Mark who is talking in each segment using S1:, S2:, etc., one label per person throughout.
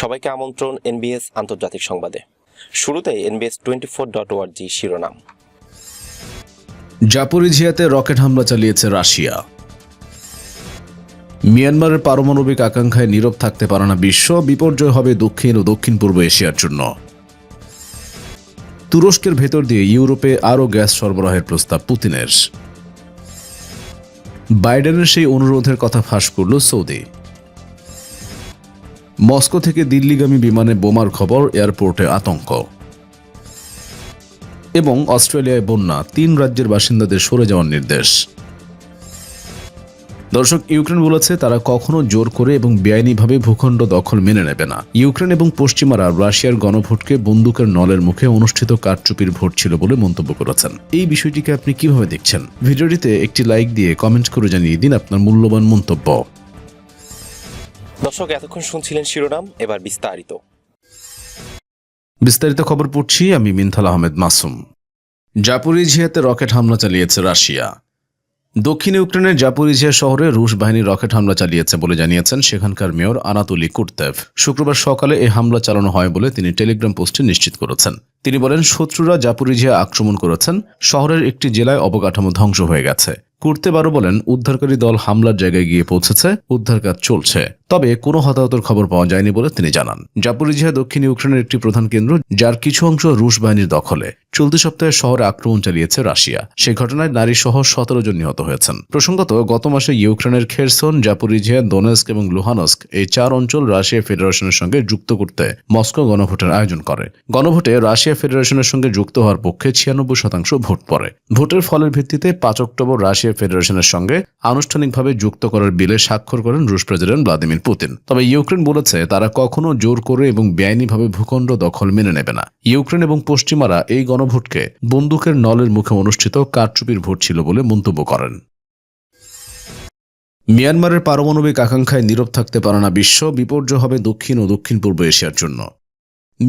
S1: সবাইকে আমন্ত্রণ এনবিএস আন্তর্জাতিক সংবাদে শুরুতে NBS twenty four dot G শিরোনাম
S2: জাপোরিজিয়াতে রকেট হামলা চালিয়েছে রাশিয়া মিয়ানমারের পারমাণবিক আকাঙ্ক্ষায় নীরব থাকতে পারে না বিশ্ব বিপর্যয় হবে দক্ষিণ ও দক্ষিণ পূর্ব এশিয়ার জন্য তুরস্কের ভেতর দিয়ে ইউরোপে আরও গ্যাস সরবরাহের প্রস্তাব পুতিনের বাইডেনের সেই অনুরোধের কথা ফাঁস করল সৌদি মস্কো থেকে দিল্লিগামী বিমানে বোমার খবর এয়ারপোর্টে আতঙ্ক এবং অস্ট্রেলিয়ায় বন্যা তিন রাজ্যের বাসিন্দাদের সরে যাওয়ার নির্দেশ দর্শক ইউক্রেন বলেছে তারা কখনো জোর করে এবং বেআইনিভাবে ভূখণ্ড দখল মেনে নেবে না ইউক্রেন এবং পশ্চিমারা রাশিয়ার গণভোটকে বন্দুকের নলের মুখে অনুষ্ঠিত কারচুপির ভোট ছিল বলে মন্তব্য করেছেন এই বিষয়টিকে আপনি কিভাবে দেখছেন ভিডিওটিতে একটি লাইক দিয়ে কমেন্ট করে জানিয়ে দিন আপনার মূল্যবান মন্তব্য
S1: দর্শক এতক্ষণ শুনছিলেন শিরোনাম এবার বিস্তারিত বিস্তারিত খবর পড়ছি আমি মিনথাল আহমেদ মাসুম জাপুরিঝিয়াতে রকেট হামলা চালিয়েছে রাশিয়া দক্ষিণ ইউক্রেনের জাপুরিঝিয়া শহরে রুশ বাহিনী রকেট হামলা চালিয়েছে বলে জানিয়েছেন সেখানকার মেয়র আনাতুলি কুর্তেভ শুক্রবার সকালে এই হামলা চালানো হয় বলে তিনি টেলিগ্রাম পোস্টে নিশ্চিত করেছেন তিনি বলেন শত্রুরা জাপুরিজিয়া আক্রমণ করেছেন শহরের একটি জেলায় অবকাঠামো ধ্বংস হয়ে গেছে কুর্তেবারও বলেন উদ্ধারকারী দল হামলার জায়গায় গিয়ে পৌঁছেছে উদ্ধার কাজ চলছে তবে কোনো হতাহতের খবর পাওয়া যায়নি বলে তিনি জানান জাপুরিজিয়া দক্ষিণ ইউক্রেনের একটি প্রধান কেন্দ্র যার কিছু অংশ রুশ বাহিনীর দখলে চলতি সপ্তাহে শহরে আক্রমণ চালিয়েছে রাশিয়া সেই ঘটনায় নারী সহ সতেরো জন নিহত হয়েছেন প্রসঙ্গত গত মাসে ইউক্রেনের খেরসন জাপুরিজিয়া দোনেস্ক এবং লুহানস্ক এই চার অঞ্চল রাশিয়া ফেডারেশনের সঙ্গে যুক্ত করতে মস্কো গণভোটের আয়োজন করে গণভোটে রাশিয়া রাশিয়া ফেডারেশনের সঙ্গে যুক্ত হওয়ার পক্ষে ছিয়ানব্বই শতাংশ ভোট পড়ে ভোটের ফলের ভিত্তিতে পাঁচ অক্টোবর রাশিয়া ফেডারেশনের সঙ্গে আনুষ্ঠানিকভাবে যুক্ত করার বিলে স্বাক্ষর করেন রুশ প্রেসিডেন্ট ভ্লাদিমির পুতিন তবে ইউক্রেন বলেছে তারা কখনো জোর করে এবং বেআইনিভাবে ভূখণ্ড দখল মেনে নেবে না ইউক্রেন এবং পশ্চিমারা এই গণভোটকে বন্দুকের নলের মুখে অনুষ্ঠিত কারচুপির ভোট ছিল বলে মন্তব্য করেন মিয়ানমারের পারমাণবিক আকাঙ্ক্ষায় নীরব থাকতে পারে না বিশ্ব বিপর্য হবে দক্ষিণ ও দক্ষিণ পূর্ব এশিয়ার জন্য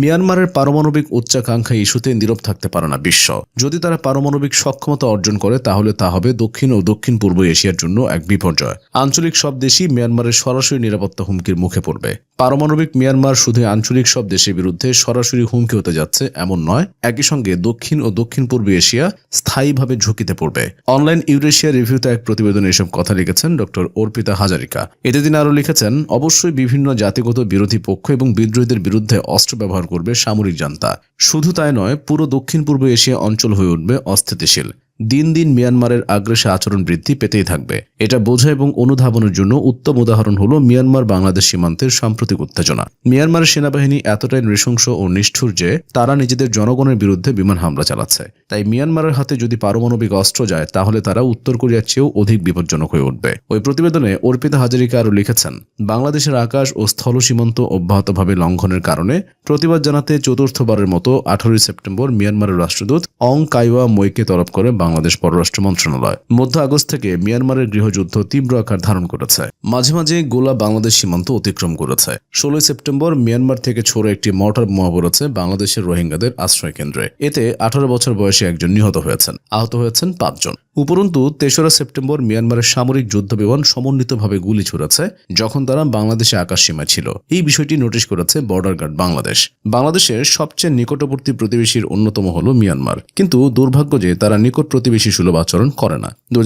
S1: মিয়ানমারের পারমাণবিক উচ্চাকাঙ্ক্ষা ইস্যুতে নীরব থাকতে পারে না বিশ্ব যদি তারা পারমাণবিক সক্ষমতা অর্জন করে তাহলে তা হবে দক্ষিণ ও দক্ষিণ পূর্ব এশিয়ার জন্য এক বিপর্যয় আঞ্চলিক সব দেশই মিয়ানমারের সরাসরি নিরাপত্তা হুমকির মুখে পড়বে পারমাণবিক মিয়ানমার শুধু আঞ্চলিক সব দেশের বিরুদ্ধে সরাসরি হুমকি হতে যাচ্ছে এমন নয় একই সঙ্গে দক্ষিণ ও দক্ষিণ পূর্ব এশিয়া স্থায়ীভাবে ঝুঁকিতে পড়বে অনলাইন ইউরেশিয়া রিভিউতে এক প্রতিবেদনে এসব কথা লিখেছেন ডক্টর অর্পিতা হাজারিকা এতে তিনি আরও লিখেছেন অবশ্যই বিভিন্ন জাতিগত বিরোধী পক্ষ এবং বিদ্রোহীদের বিরুদ্ধে অস্ত্র ব্যবহার করবে সামরিক জান্তা শুধু তাই নয় পুরো দক্ষিণ পূর্ব এশিয়া অঞ্চল হয়ে উঠবে অস্থিতিশীল দিন দিন মিয়ানমারের আগ্রাসী আচরণ বৃদ্ধি পেতেই থাকবে এটা বোঝা এবং অনুধাবনের জন্য উত্তম উদাহরণ হল মিয়ানমার বাংলাদেশ সীমান্তের সাম্প্রতিক উত্তেজনা মিয়ানমারের সেনাবাহিনী এতটাই নৃশংস ও নিষ্ঠুর যে তারা নিজেদের জনগণের বিরুদ্ধে বিমান হামলা চালাচ্ছে তাই মিয়ানমারের হাতে যদি পারমাণবিক অস্ত্র যায় তাহলে তারা উত্তর কোরিয়ার চেয়েও অধিক বিপজ্জনক হয়ে উঠবে ওই প্রতিবেদনে অর্পিতা হাজারিকা আরও লিখেছেন বাংলাদেশের আকাশ ও স্থল সীমান্ত অব্যাহতভাবে লঙ্ঘনের কারণে প্রতিবাদ জানাতে চতুর্থবারের মতো আঠারোই সেপ্টেম্বর মিয়ানমারের রাষ্ট্রদূত অং কাইওয়া মইকে তলব করে বাংলাদেশ পররাষ্ট্র মন্ত্রণালয় মধ্য আগস্ট থেকে মিয়ানমারের গৃহযুদ্ধ তীব্র আকার ধারণ করেছে মাঝে মাঝে গোলা বাংলাদেশ সীমান্ত অতিক্রম করেছে ষোলোই সেপ্টেম্বর মিয়ানমার থেকে ছোড়ো একটি মর্টার বোমা পড়েছে বাংলাদেশের রোহিঙ্গাদের আশ্রয় কেন্দ্রে এতে আঠারো বছর বয়সে একজন নিহত হয়েছেন আহত হয়েছেন পাঁচজন উপরন্তু তেসরা সেপ্টেম্বর মিয়ানমারের সামরিক যুদ্ধবিমান সমন্বিতভাবে গুলি ছুড়েছে যখন তারা বাংলাদেশে সীমা ছিল এই বিষয়টি নোটিশ করেছে বর্ডার গার্ড বাংলাদেশ বাংলাদেশের সবচেয়ে নিকটবর্তী প্রতিবেশীর অন্যতম হল মিয়ানমার কিন্তু দুর্ভাগ্য যে তারা নিকট প্রতিবেশী সুলভ আচরণ করে না দু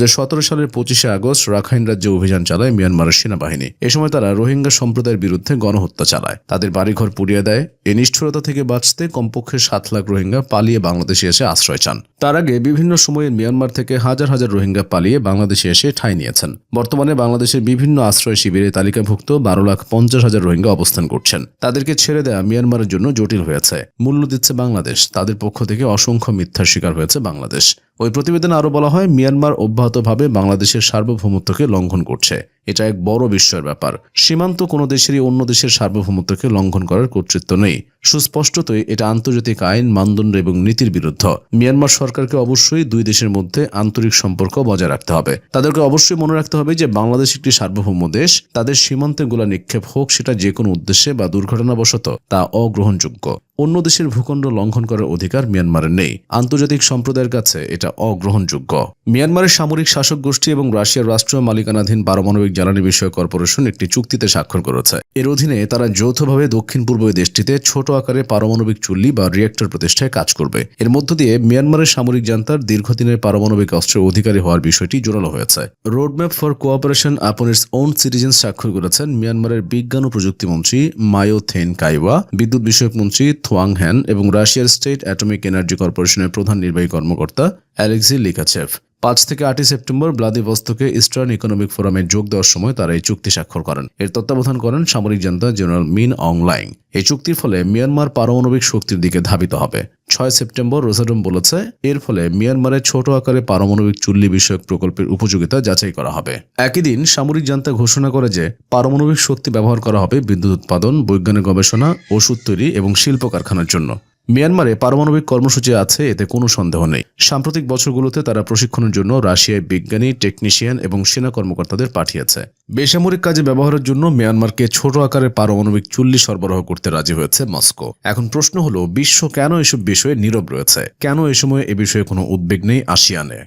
S1: সালের পঁচিশে আগস্ট রাখাইন রাজ্যে অভিযান চালায় মিয়ানমারের সেনাবাহিনী এ সময় তারা রোহিঙ্গা সম্প্রদায়ের বিরুদ্ধে গণহত্যা চালায় তাদের বাড়িঘর পুড়িয়ে দেয় এ নিষ্ঠুরতা থেকে বাঁচতে কমপক্ষে সাত লাখ রোহিঙ্গা পালিয়ে বাংলাদেশে এসে আশ্রয় চান তার আগে বিভিন্ন সময়ে মিয়ানমার থেকে হাজ হাজার হাজার রোহিঙ্গা পালিয়ে বাংলাদেশে এসে ঠাঁই নিয়েছেন বর্তমানে বাংলাদেশের বিভিন্ন আশ্রয় শিবিরে তালিকাভুক্ত বারো লাখ পঞ্চাশ হাজার রোহিঙ্গা অবস্থান করছেন তাদেরকে ছেড়ে দেওয়া মিয়ানমারের জন্য জটিল হয়েছে মূল্য দিচ্ছে বাংলাদেশ তাদের পক্ষ থেকে অসংখ্য মিথ্যার শিকার হয়েছে বাংলাদেশ ওই প্রতিবেদনে আরও বলা হয় মিয়ানমার অব্যাহতভাবে বাংলাদেশের সার্বভৌমত্বকে লঙ্ঘন করছে এটা এক বড় বিস্ময়ের ব্যাপার সীমান্ত কোনো দেশেরই অন্য দেশের সার্বভৌমত্বকে লঙ্ঘন করার কর্তৃত্ব নেই সুস্পষ্টতই এটা আন্তর্জাতিক আইন মানদণ্ড এবং নীতির বিরুদ্ধ মিয়ানমার সরকারকে অবশ্যই দুই দেশের মধ্যে আন্তরিক সম্পর্ক বজায় রাখতে হবে তাদেরকে অবশ্যই মনে রাখতে হবে যে বাংলাদেশ একটি সার্বভৌম দেশ তাদের সীমান্তে গোলা নিক্ষেপ হোক সেটা যে কোনো উদ্দেশ্যে বা দুর্ঘটনাবশত তা অগ্রহণযোগ্য অন্য দেশের ভূখণ্ড লঙ্ঘন করার অধিকার মিয়ানমারের নেই আন্তর্জাতিক সম্প্রদায়ের কাছে এটা অগ্রহণযোগ্য মিয়ানমারের সামরিক শাসক গোষ্ঠী এবং রাশিয়ার রাষ্ট্রীয় মালিকানাধীন পারমাণবিক জ্বালানি বিষয়ক কর্পোরেশন একটি চুক্তিতে স্বাক্ষর করেছে এর অধীনে তারা যৌথভাবে দক্ষিণ পূর্ব দেশটিতে ছোট আকারে পারমাণবিক চুল্লি বা রিয়েক্টর প্রতিষ্ঠায় কাজ করবে এর মধ্য দিয়ে মিয়ানমারের সামরিক জান্তার দীর্ঘদিনের পারমাণবিক অস্ত্রের অধিকারী হওয়ার বিষয়টি জোরালো হয়েছে roadmap for cooperation upon its own citizen স্বাক্ষর করেছেন মিয়ানমারের বিজ্ঞান ও প্রযুক্তি মন্ত্রী মায়ো থেন কাইওয়া বিদ্যুৎ বিষয়ক মন্ত্রী হোয়াং হ্যান এবং রাশিয়ার স্টেট অ্যাটমিক এনার্জি কর্পোরেশনের প্রধান নির্বাহী কর্মকর্তা অ্যালেক্সি লিকাচেভ পাঁচ থেকে আটই সেপ্টেম্বর ব্লাদিবস্তকে ইস্টার্ন ইকোনমিক ফোরামে যোগ দেওয়ার সময় তারা এই চুক্তি স্বাক্ষর করেন এর তত্ত্বাবধান করেন সামরিক জনতা জেনারেল মিন অংলাইং এই চুক্তির ফলে মিয়ানমার পারমাণবিক শক্তির দিকে ধাবিত হবে ছয় সেপ্টেম্বর রোজারুম বলেছে এর ফলে মিয়ানমারের ছোট আকারে পারমাণবিক চুল্লি বিষয়ক প্রকল্পের উপযোগিতা যাচাই করা হবে একই দিন সামরিক জান্তা ঘোষণা করে যে পারমাণবিক শক্তি ব্যবহার করা হবে বিদ্যুৎ উৎপাদন বৈজ্ঞানিক গবেষণা ওষুধ তৈরি এবং শিল্প কারখানার জন্য মিয়ানমারে পারমাণবিক কর্মসূচি আছে এতে কোনো সন্দেহ নেই সাম্প্রতিক বছরগুলোতে তারা প্রশিক্ষণের জন্য রাশিয়ায় বিজ্ঞানী টেকনিশিয়ান এবং সেনা কর্মকর্তাদের পাঠিয়েছে বেসামরিক কাজে ব্যবহারের জন্য মিয়ানমারকে ছোট আকারে পারমাণবিক চুল্লি সরবরাহ করতে রাজি হয়েছে মস্কো এখন প্রশ্ন হলো বিশ্ব কেন এসব বিষয়ে নীরব রয়েছে কেন এ সময় এ বিষয়ে কোনো উদ্বেগ নেই আসিয়ানে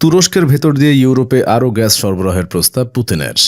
S1: তুরস্কের ভেতর দিয়ে ইউরোপে আরও গ্যাস সরবরাহের প্রস্তাব পুতিনের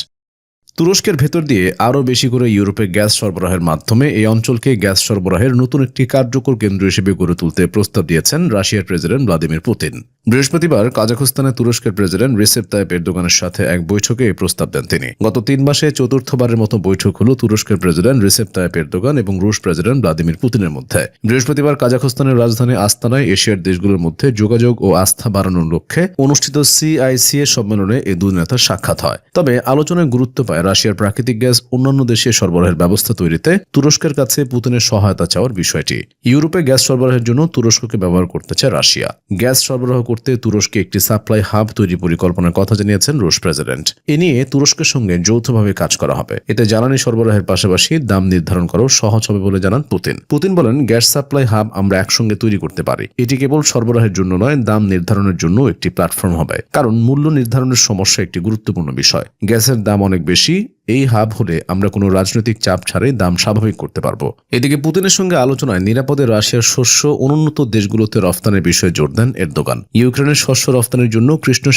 S1: তুরস্কের ভেতর দিয়ে আরও বেশি করে ইউরোপে গ্যাস সরবরাহের মাধ্যমে এই অঞ্চলকে গ্যাস সরবরাহের নতুন একটি কার্যকর কেন্দ্র হিসেবে গড়ে তুলতে প্রস্তাব দিয়েছেন রাশিয়ার প্রেসিডেন্ট ভ্লাদিমির পুতিন বৃহস্পতিবার কাজাখস্তানে তুরস্কের প্রেসিডেন্ট রিসেপ তায়েব এরদোগানের সাথে এক বৈঠকে এই প্রস্তাব দেন তিনি গত তিন মাসে চতুর্থবারের মতো বৈঠক হল তুরস্কের প্রেসিডেন্ট রিসেপ তায়েব এরদোগান এবং রুশ প্রেসিডেন্ট ভ্লাদিমির পুতিনের মধ্যে বৃহস্পতিবার কাজাখস্তানের রাজধানী আস্তানায় এশিয়ার দেশগুলোর মধ্যে যোগাযোগ ও আস্থা বাড়ানোর লক্ষ্যে অনুষ্ঠিত সিআইসিএ সম্মেলনে এই দুই নেতার সাক্ষাৎ হয় তবে আলোচনায় গুরুত্ব পায় রাশিয়ার প্রাকৃতিক গ্যাস অন্যান্য দেশে সরবরাহের ব্যবস্থা তৈরিতে তুরস্কের কাছে পুতিনের সহায়তা চাওয়ার বিষয়টি ইউরোপে গ্যাস সরবরাহের জন্য তুরস্ককে ব্যবহার করতে চায় রাশিয়া গ্যাস সরবরাহ করতে তুরস্কে একটি সাপ্লাই হাব তৈরি পরিকল্পনার কথা জানিয়েছেন রুশ প্রেসিডেন্ট এ নিয়ে তুরস্কের সঙ্গে যৌথভাবে কাজ করা হবে এতে জ্বালানি সরবরাহের পাশাপাশি দাম নির্ধারণ করাও সহজ হবে বলে জানান পুতিন পুতিন বলেন গ্যাস সাপ্লাই হাব আমরা একসঙ্গে তৈরি করতে পারি এটি কেবল সরবরাহের জন্য নয় দাম নির্ধারণের জন্য একটি প্ল্যাটফর্ম হবে কারণ মূল্য নির্ধারণের সমস্যা একটি গুরুত্বপূর্ণ বিষয় গ্যাসের দাম অনেক বেশি energy এই হাব হলে আমরা কোনো রাজনৈতিক চাপ ছাড়াই দাম স্বাভাবিক করতে পারব এদিকে পুতিনের সঙ্গে আলোচনায় নিরাপদে রাশিয়ার শস্য অনুন্নত দেশগুলোতে রফতানির বিষয়ে জোর দেন এরদোগান ইউক্রেনের শস্য রফতানির জন্য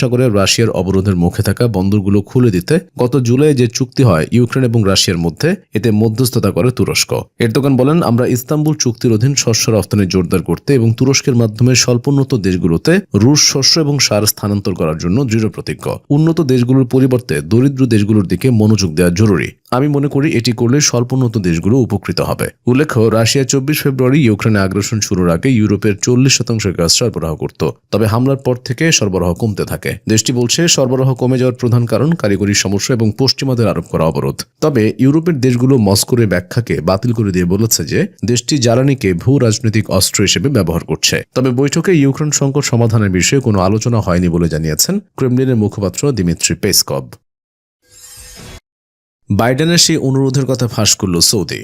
S1: সাগরে রাশিয়ার অবরোধের মুখে থাকা বন্দরগুলো খুলে দিতে গত জুলাই যে চুক্তি হয় ইউক্রেন এবং রাশিয়ার মধ্যে এতে মধ্যস্থতা করে তুরস্ক এরদোগান বলেন আমরা ইস্তাম্বুল চুক্তির অধীন শস্য রফতানি জোরদার করতে এবং তুরস্কের মাধ্যমে স্বল্পোন্নত দেশগুলোতে রুশ শস্য এবং সার স্থানান্তর করার জন্য দৃঢ় প্রতিজ্ঞ উন্নত দেশগুলোর পরিবর্তে দরিদ্র দেশগুলোর দিকে মনোযোগ দেওয়া জরুরি আমি মনে করি এটি করলে স্বল্পোন্নত দেশগুলো উপকৃত হবে উল্লেখ্য রাশিয়া চব্বিশ ফেব্রুয়ারি ইউক্রেনে আগ্রাসন শুরুর আগে ইউরোপের চল্লিশ শতাংশ গ্যাস সরবরাহ করত তবে হামলার পর থেকে সরবরাহ কমতে থাকে দেশটি বলছে সরবরাহ কমে যাওয়ার প্রধান কারণ কারিগরি সমস্যা এবং পশ্চিমাদের আরোপ করা অবরোধ তবে ইউরোপের দেশগুলো মস্কোর ব্যাখ্যাকে বাতিল করে দিয়ে বলেছে যে দেশটি জ্বালানিকে ভূ রাজনৈতিক অস্ত্র হিসেবে ব্যবহার করছে তবে বৈঠকে ইউক্রেন সংকট সমাধানের বিষয়ে কোনো আলোচনা হয়নি বলে জানিয়েছেন ক্রেমলিনের মুখপাত্র দিমিত্রি পেসকব বাইডেনের সেই অনুরোধের কথা ফাঁস করল সৌদি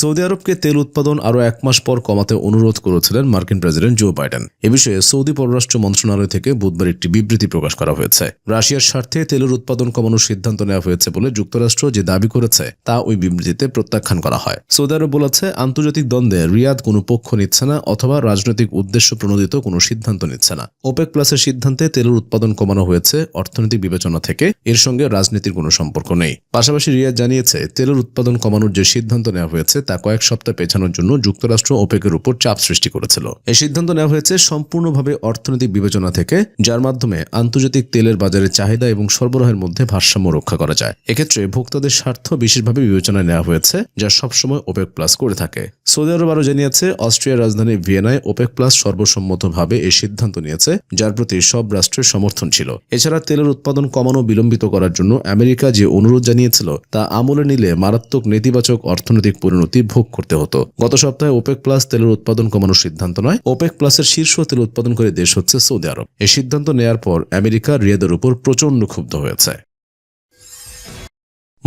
S1: সৌদি আরবকে তেল উৎপাদন আরও এক মাস পর কমাতে অনুরোধ করেছিলেন মার্কিন প্রেসিডেন্ট জো বাইডেন এ বিষয়ে সৌদি পররাষ্ট্র মন্ত্রণালয় থেকে বুধবার একটি বিবৃতি প্রকাশ করা হয়েছে রাশিয়ার স্বার্থে তেলের উৎপাদন কমানোর সিদ্ধান্ত নেওয়া হয়েছে বলে যুক্তরাষ্ট্র যে দাবি করেছে তা ওই বিবৃতিতে প্রত্যাখ্যান করা হয় সৌদি আরব বলেছে আন্তর্জাতিক দ্বন্দ্বে রিয়াদ কোনো পক্ষ নিচ্ছে না অথবা রাজনৈতিক উদ্দেশ্য প্রণোদিত কোনো সিদ্ধান্ত নিচ্ছে না ওপেক প্লাসের সিদ্ধান্তে তেলের উৎপাদন কমানো হয়েছে অর্থনৈতিক বিবেচনা থেকে এর সঙ্গে রাজনীতির কোনো সম্পর্ক নেই পাশাপাশি রিয়াদ জানিয়েছে তেলের উৎপাদন কমানোর যে সিদ্ধান্ত নেওয়া হয়েছে আছে তা কয়েক সপ্তাহ পেছানোর জন্য যুক্তরাষ্ট্র ওপেকের উপর চাপ সৃষ্টি করেছিল এই সিদ্ধান্ত নেওয়া হয়েছে সম্পূর্ণভাবে অর্থনৈতিক বিবেচনা থেকে যার মাধ্যমে আন্তর্জাতিক তেলের বাজারের চাহিদা এবং সরবরাহের মধ্যে ভারসাম্য রক্ষা করা যায় এক্ষেত্রে ভোক্তাদের স্বার্থ বিশেষভাবে বিবেচনায় নেওয়া হয়েছে যা সবসময় ওপেক প্লাস করে থাকে সৌদি আরব আরও জানিয়েছে অস্ট্রিয়ার রাজধানী ভিয়েনায় ওপেক প্লাস সর্বসম্মতভাবে এই সিদ্ধান্ত নিয়েছে যার প্রতি সব রাষ্ট্রের সমর্থন ছিল এছাড়া তেলের উৎপাদন কমানো বিলম্বিত করার জন্য আমেরিকা যে অনুরোধ জানিয়েছিল তা আমলে নিলে মারাত্মক নেতিবাচক অর্থনৈতিক পরিণতি ভুক্তভূতি ভোগ করতে হতো গত সপ্তাহে ওপেক প্লাস তেলের উৎপাদন কমানোর সিদ্ধান্ত নয় ওপেক প্লাসের শীর্ষ তেল উৎপাদনকারী দেশ হচ্ছে সৌদি আরব এই সিদ্ধান্ত নেয়ার পর আমেরিকা রিয়াদের উপর প্রচণ্ড ক্ষুব্ধ হয়েছে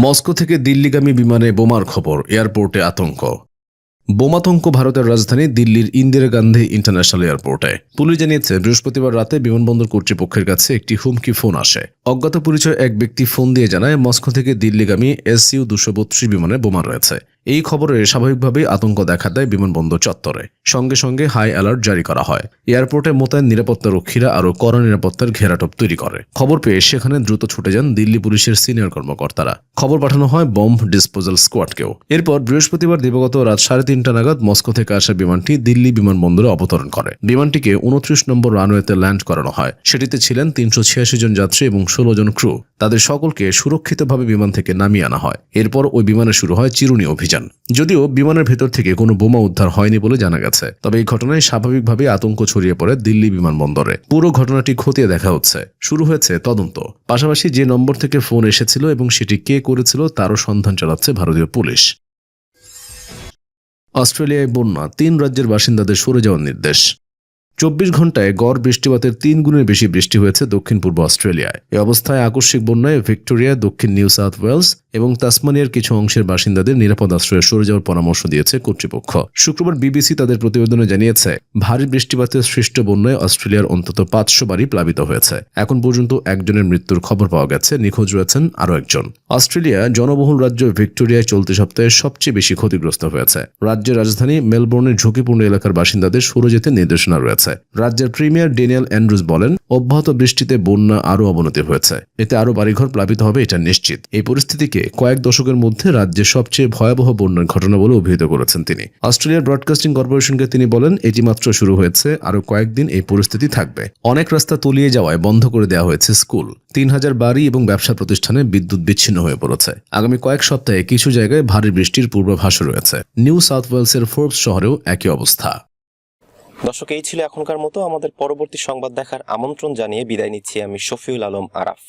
S1: মস্কো থেকে দিল্লিগামী বিমানে বোমার খবর এয়ারপোর্টে আতঙ্ক বোমাতঙ্ক ভারতের রাজধানী দিল্লির ইন্দিরা গান্ধী ইন্টারন্যাশনাল এয়ারপোর্টে পুলিশ জানিয়েছে বৃহস্পতিবার রাতে বিমানবন্দর কর্তৃপক্ষের কাছে একটি হুমকি ফোন আসে অজ্ঞাত পরিচয় এক ব্যক্তি ফোন দিয়ে জানায় মস্কো থেকে দিল্লিগামী এসইউ দুশো বত্রিশ বিমানে বোমা রয়েছে এই খবরে স্বাভাবিকভাবেই আতঙ্ক দেখা দেয় বিমানবন্দর চত্বরে সঙ্গে সঙ্গে হাই অ্যালার্ট জারি করা হয় এয়ারপোর্টে মোতায়েন নিরাপত্তা রক্ষীরা আরও কড়া নিরাপত্তার ঘেরাটোপ তৈরি করে খবর পেয়ে সেখানে দ্রুত ছুটে যান দিল্লি পুলিশের সিনিয়র কর্মকর্তারা খবর পাঠানো হয় বম্ব ডিসপোজাল স্কোয়াডকেও এরপর বৃহস্পতিবার দিবগত রাত সাড়ে তিনটা নাগাদ মস্কো থেকে আসা বিমানটি দিল্লি বিমানবন্দরে অবতরণ করে বিমানটিকে উনত্রিশ নম্বর রানওয়েতে ল্যান্ড করানো হয় সেটিতে ছিলেন তিনশো ছিয়াশি জন যাত্রী এবং ষোলো জন ক্রু তাদের সকলকে সুরক্ষিতভাবে বিমান থেকে নামিয়ে আনা হয় এরপর ওই বিমানে শুরু হয় চিরুনি অভিযান অভিযান যদিও বিমানের ভেতর থেকে কোনো বোমা উদ্ধার হয়নি বলে জানা গেছে তবে এই ঘটনায় স্বাভাবিকভাবে আতঙ্ক ছড়িয়ে পড়ে দিল্লি বিমানবন্দরে পুরো ঘটনাটি খতিয়ে দেখা হচ্ছে শুরু হয়েছে তদন্ত পাশাপাশি যে নম্বর থেকে ফোন এসেছিল এবং সেটি কে করেছিল তারও সন্ধান চালাচ্ছে ভারতীয় পুলিশ অস্ট্রেলিয়ায় বন্যা তিন রাজ্যের বাসিন্দাদের সরে যাওয়ার নির্দেশ চব্বিশ ঘন্টায় গড় বৃষ্টিপাতের তিন গুণের বেশি বৃষ্টি হয়েছে দক্ষিণ পূর্ব অস্ট্রেলিয়ায় এ অবস্থায় আকস্মিক বন্যায় ভিক্টোরিয়া দক্ষিণ নিউ সাউথ ওয়েলস এবং তাসমানিয়ার কিছু অংশের বাসিন্দাদের নিরাপদ আশ্রয়ে সরে যাওয়ার পরামর্শ দিয়েছে কর্তৃপক্ষ শুক্রবার বিবিসি তাদের প্রতিবেদনে জানিয়েছে ভারী বৃষ্টিপাতের সৃষ্ট বন্যায় অস্ট্রেলিয়ার অন্তত পাঁচশো বাড়ি প্লাবিত হয়েছে এখন পর্যন্ত একজনের মৃত্যুর খবর পাওয়া গেছে নিখোঁজ রয়েছেন আরও একজন অস্ট্রেলিয়া জনবহুল রাজ্য ভিক্টোরিয়ায় চলতি সপ্তাহে সবচেয়ে বেশি ক্ষতিগ্রস্ত হয়েছে রাজ্যের রাজধানী মেলবোর্নের ঝুঁকিপূর্ণ এলাকার বাসিন্দাদের সরে যেতে নির্দেশনা রয়েছে রাজ্যের প্রিমিয়ার ডেনিয়াল অ্যান্ড্রুজ বলেন অব্যাহত বৃষ্টিতে বন্যা আরও অবনতি হয়েছে এতে আরও বাড়িঘর প্লাবিত হবে এটা নিশ্চিত এই পরিস্থিতিকে বন্যাকে কয়েক দশকের মধ্যে রাজ্যের সবচেয়ে ভয়াবহ বন্যার ঘটনা বলে অভিহিত করেছেন তিনি অস্ট্রেলিয়ার ব্রডকাস্টিং কর্পোরেশনকে তিনি বলেন এটি মাত্র শুরু হয়েছে আরও কয়েকদিন এই পরিস্থিতি থাকবে অনেক রাস্তা তলিয়ে যাওয়ায় বন্ধ করে দেওয়া হয়েছে স্কুল তিন হাজার বাড়ি এবং ব্যবসা প্রতিষ্ঠানে বিদ্যুৎ বিচ্ছিন্ন হয়ে পড়েছে আগামী কয়েক সপ্তাহে কিছু জায়গায় ভারী বৃষ্টির পূর্বাভাস রয়েছে নিউ সাউথ ওয়েলসের ফোর্বস শহরেও একই অবস্থা দর্শক এই ছিল এখনকার মতো আমাদের পরবর্তী সংবাদ দেখার আমন্ত্রণ জানিয়ে বিদায় নিচ্ছি আমি শফিউল আলম আরাফ